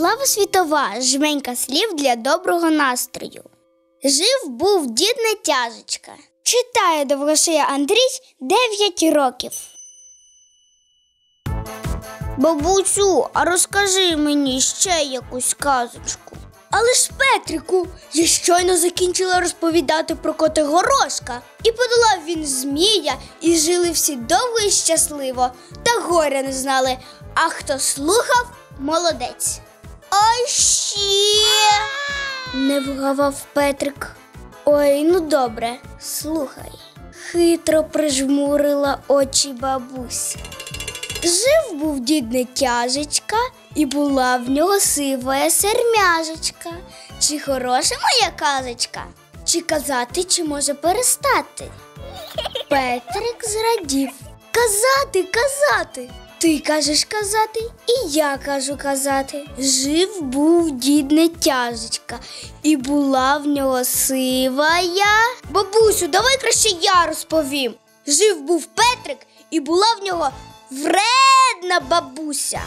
Слава світова, жменька слів для доброго настрою. Жив був дід Нетяжечка. Читає довгошия Андрій 9 років. Бабусю, а розкажи мені ще якусь казочку. Але ж Петрику, я щойно закінчила розповідати про кота горошка. І подолав він змія, і жили всі довго і щасливо, та горя не знали. А хто слухав, молодець. А ще не вгавав Петрик. Ой, ну добре, слухай. Хитро прижмурила очі бабуся. Жив був дід Нетяжечка, і була в нього сивая сермяжечка. Чи хороша моя казочка? Чи казати, чи може перестати? Петрик зрадів. Казати, казати. Ти кажеш казати, і я кажу казати. Жив був дід Нетяжечка, і була в нього сивая. Бабусю, давай краще я розповім. Жив був Петрик, і була в нього вредна бабуся.